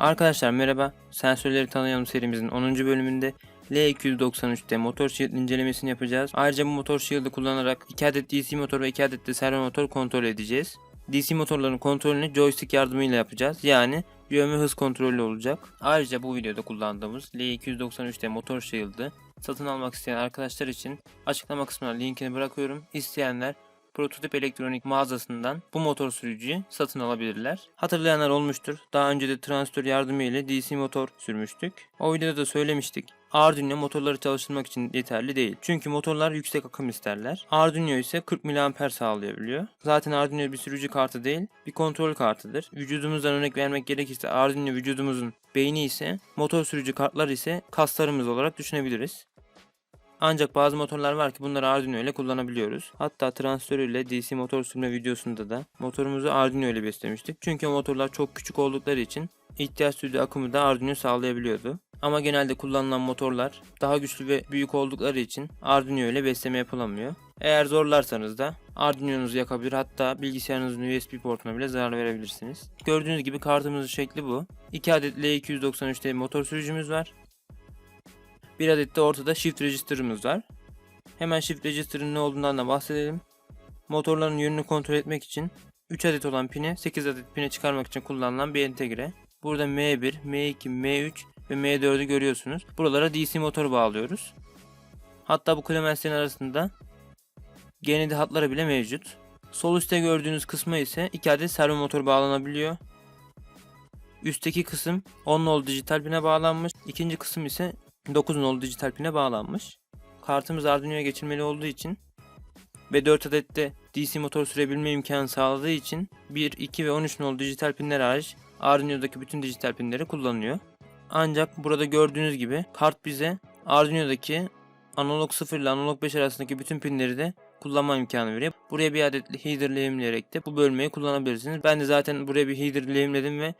Arkadaşlar merhaba. Sensörleri tanıyalım serimizin 10. bölümünde L293'te motor shield incelemesini yapacağız. Ayrıca bu motor shield'ı kullanarak 2 adet DC motor ve 2 adet de servo motor kontrol edeceğiz. DC motorların kontrolünü joystick yardımıyla yapacağız. Yani yön ve hız kontrolü olacak. Ayrıca bu videoda kullandığımız L293'te motor shield'ı satın almak isteyen arkadaşlar için açıklama kısmına linkini bırakıyorum. İsteyenler Prototip Elektronik mağazasından bu motor sürücüyü satın alabilirler. Hatırlayanlar olmuştur. Daha önce de transistör yardımı ile DC motor sürmüştük. O videoda da söylemiştik. Arduino motorları çalıştırmak için yeterli değil. Çünkü motorlar yüksek akım isterler. Arduino ise 40 mAh sağlayabiliyor. Zaten Arduino bir sürücü kartı değil, bir kontrol kartıdır. Vücudumuzdan örnek vermek gerekirse Arduino vücudumuzun beyni ise, motor sürücü kartlar ise kaslarımız olarak düşünebiliriz. Ancak bazı motorlar var ki bunları Arduino ile kullanabiliyoruz. Hatta transistör ile DC motor sürme videosunda da motorumuzu Arduino ile beslemiştik. Çünkü motorlar çok küçük oldukları için ihtiyaç duyduğu akımı da Arduino sağlayabiliyordu. Ama genelde kullanılan motorlar daha güçlü ve büyük oldukları için Arduino ile besleme yapılamıyor. Eğer zorlarsanız da Arduino'nuzu yakabilir hatta bilgisayarınızın USB portuna bile zarar verebilirsiniz. Gördüğünüz gibi kartımızın şekli bu. 2 adet L293'te motor sürücümüz var. Bir adet de ortada shift register'ımız var. Hemen shift register'ın ne olduğundan da bahsedelim. Motorların yönünü kontrol etmek için 3 adet olan pini 8 adet pine çıkarmak için kullanılan bir entegre. Burada M1, M2, M3 ve M4'ü görüyorsunuz. Buralara DC motoru bağlıyoruz. Hatta bu klemenslerin arasında GND hatları bile mevcut. Sol üstte gördüğünüz kısma ise 2 adet servo motor bağlanabiliyor. Üstteki kısım 10 nol dijital pine bağlanmış. İkinci kısım ise 9 nolu dijital pine bağlanmış. Kartımız Arduino'ya geçirmeli olduğu için ve 4 adet de DC motor sürebilme imkanı sağladığı için 1, 2 ve 13 nolu dijital pinler hariç Arduino'daki bütün dijital pinleri kullanıyor. Ancak burada gördüğünüz gibi kart bize Arduino'daki analog 0 ile analog 5 arasındaki bütün pinleri de kullanma imkanı veriyor. Buraya bir adet header lehimleyerek de bu bölmeyi kullanabilirsiniz. Ben de zaten buraya bir header lehimledim ve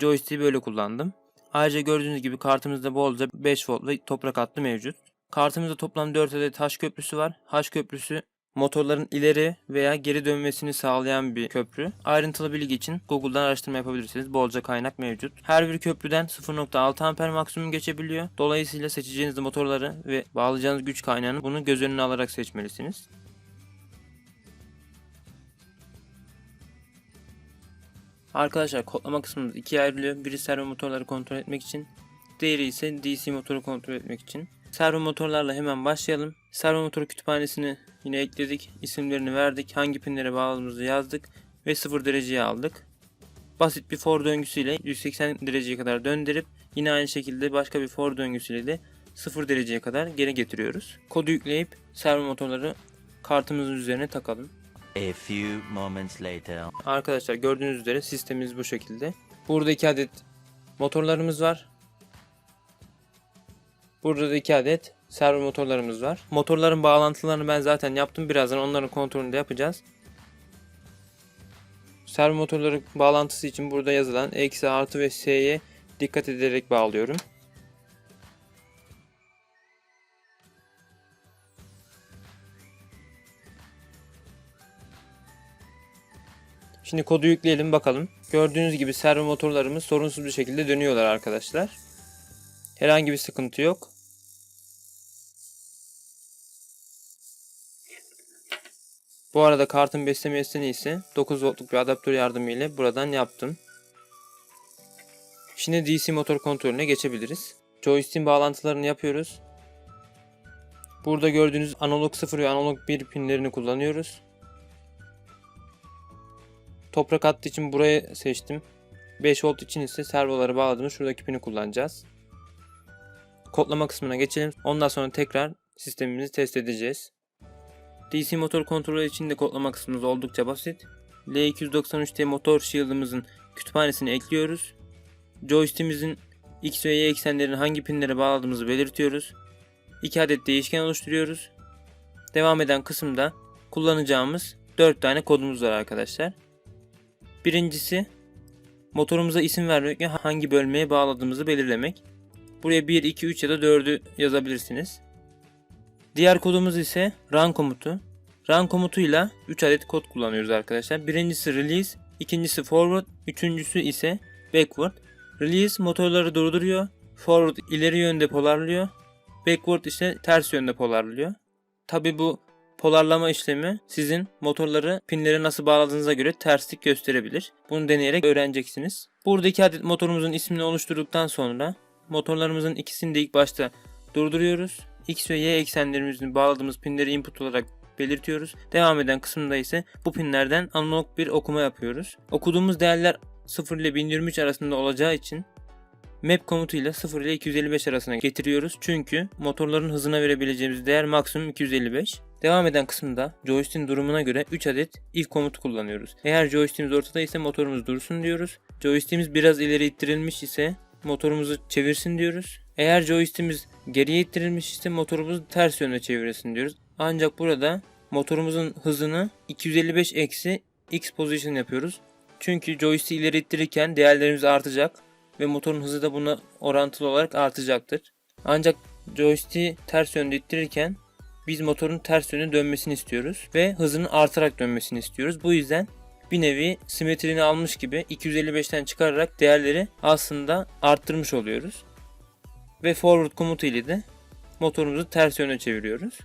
joystick'i böyle kullandım. Ayrıca gördüğünüz gibi kartımızda bolca 5 volt ve toprak hattı mevcut. Kartımızda toplam 4 adet H köprüsü var. H köprüsü motorların ileri veya geri dönmesini sağlayan bir köprü. Ayrıntılı bilgi için Google'dan araştırma yapabilirsiniz. Bolca kaynak mevcut. Her bir köprüden 0.6 amper maksimum geçebiliyor. Dolayısıyla seçeceğiniz motorları ve bağlayacağınız güç kaynağını bunu göz önüne alarak seçmelisiniz. Arkadaşlar kodlama kısmımız ikiye ayrılıyor. Biri servo motorları kontrol etmek için, diğeri ise DC motoru kontrol etmek için. Servo motorlarla hemen başlayalım. Servo motoru kütüphanesini yine ekledik. İsimlerini verdik. Hangi pinlere bağladığımızı yazdık ve 0 dereceye aldık. Basit bir for döngüsüyle 180 dereceye kadar döndürüp yine aynı şekilde başka bir for döngüsüyle de 0 dereceye kadar geri getiriyoruz. Kodu yükleyip servo motorları kartımızın üzerine takalım. A few moments later. Arkadaşlar gördüğünüz üzere sistemimiz bu şekilde. Burada iki adet motorlarımız var. Burada da iki adet servo motorlarımız var. Motorların bağlantılarını ben zaten yaptım. Birazdan onların kontrolünü de yapacağız. Servo motorları bağlantısı için burada yazılan eksi artı ve S'ye dikkat ederek bağlıyorum. Şimdi kodu yükleyelim bakalım. Gördüğünüz gibi servo motorlarımız sorunsuz bir şekilde dönüyorlar arkadaşlar. Herhangi bir sıkıntı yok. Bu arada kartın beslemesini ise 9 voltluk bir adaptör yardımıyla buradan yaptım. Şimdi DC motor kontrolüne geçebiliriz. Joystick'in bağlantılarını yapıyoruz. Burada gördüğünüz analog 0 ve analog 1 pinlerini kullanıyoruz. Toprak hattı için burayı seçtim. 5 volt için ise servoları bağladığımız şuradaki pini kullanacağız. Kodlama kısmına geçelim. Ondan sonra tekrar sistemimizi test edeceğiz. DC motor kontrolü için de kodlama kısmımız oldukça basit. L293T motor shield'ımızın kütüphanesini ekliyoruz. Joystick'imizin X ve Y eksenlerini hangi pinlere bağladığımızı belirtiyoruz. 2 adet değişken oluşturuyoruz. Devam eden kısımda kullanacağımız 4 tane kodumuz var arkadaşlar. Birincisi motorumuza isim vermek ve hangi bölmeye bağladığımızı belirlemek. Buraya 1, 2, 3 ya da 4'ü yazabilirsiniz. Diğer kodumuz ise run komutu. Run komutuyla 3 adet kod kullanıyoruz arkadaşlar. Birincisi release, ikincisi forward, üçüncüsü ise backward. Release motorları durduruyor. Forward ileri yönde polarlıyor. Backward ise ters yönde polarlıyor. Tabi bu polarlama işlemi sizin motorları pinlere nasıl bağladığınıza göre terslik gösterebilir. Bunu deneyerek öğreneceksiniz. Burada iki adet motorumuzun ismini oluşturduktan sonra motorlarımızın ikisini de ilk başta durduruyoruz. X ve Y eksenlerimizin bağladığımız pinleri input olarak belirtiyoruz. Devam eden kısımda ise bu pinlerden analog bir okuma yapıyoruz. Okuduğumuz değerler 0 ile 1023 arasında olacağı için map komutuyla 0 ile 255 arasına getiriyoruz. Çünkü motorların hızına verebileceğimiz değer maksimum 255. Devam eden kısımda joystick'in durumuna göre 3 adet if komutu kullanıyoruz. Eğer joystick'imiz ortada ise motorumuz dursun diyoruz. Joystick'imiz biraz ileri ittirilmiş ise motorumuzu çevirsin diyoruz. Eğer joystick'imiz geriye ittirilmiş ise motorumuzu ters yönde çevirsin diyoruz. Ancak burada motorumuzun hızını 255 eksi x position yapıyoruz. Çünkü joystick ileri ittirirken değerlerimiz artacak ve motorun hızı da buna orantılı olarak artacaktır. Ancak joystick'i ters yönde ittirirken biz motorun ters yöne dönmesini istiyoruz ve hızının artarak dönmesini istiyoruz. Bu yüzden bir nevi simetrini almış gibi 255'ten çıkararak değerleri aslında arttırmış oluyoruz. Ve forward komutu ile de motorumuzu ters yöne çeviriyoruz.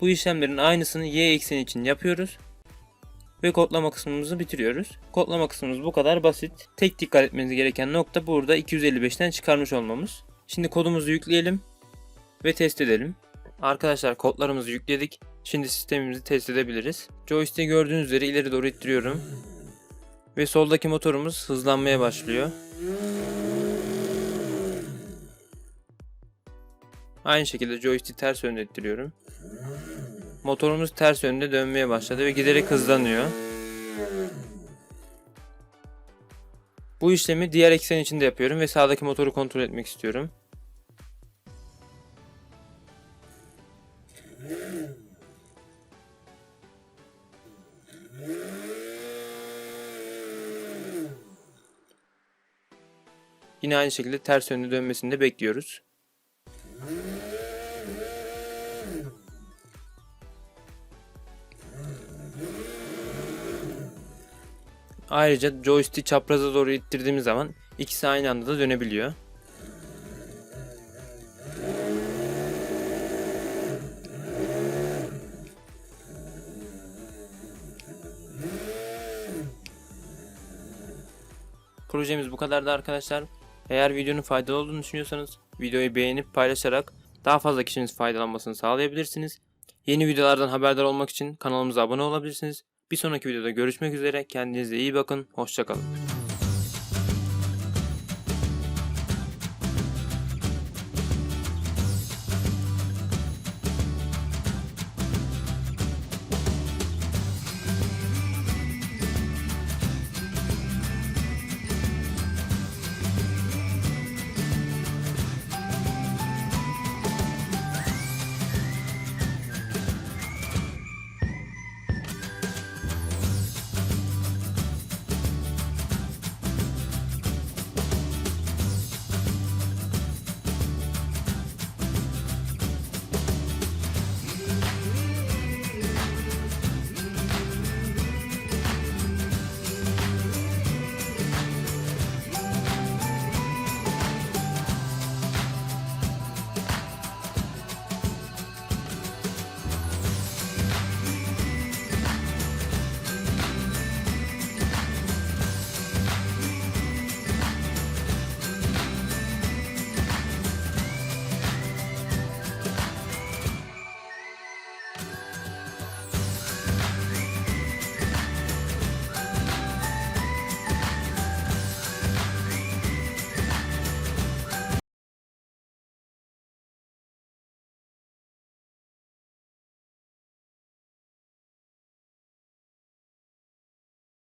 Bu işlemlerin aynısını y ekseni için yapıyoruz. Ve kodlama kısmımızı bitiriyoruz. Kodlama kısmımız bu kadar basit. Tek dikkat etmeniz gereken nokta burada 255'ten çıkarmış olmamız. Şimdi kodumuzu yükleyelim ve test edelim. Arkadaşlar kodlarımızı yükledik. Şimdi sistemimizi test edebiliriz. Joystick'i gördüğünüz üzere ileri doğru ittiriyorum. Ve soldaki motorumuz hızlanmaya başlıyor. Aynı şekilde joystick'i ters yönde ittiriyorum. Motorumuz ters yönde dönmeye başladı ve giderek hızlanıyor. Bu işlemi diğer eksen için de yapıyorum ve sağdaki motoru kontrol etmek istiyorum. Yine aynı şekilde ters yönde dönmesini de bekliyoruz. Ayrıca joystick çapraza doğru ittirdiğimiz zaman ikisi aynı anda da dönebiliyor. Projemiz bu kadardı arkadaşlar. Eğer videonun faydalı olduğunu düşünüyorsanız videoyu beğenip paylaşarak daha fazla kişinin faydalanmasını sağlayabilirsiniz. Yeni videolardan haberdar olmak için kanalımıza abone olabilirsiniz. Bir sonraki videoda görüşmek üzere. Kendinize iyi bakın. Hoşçakalın.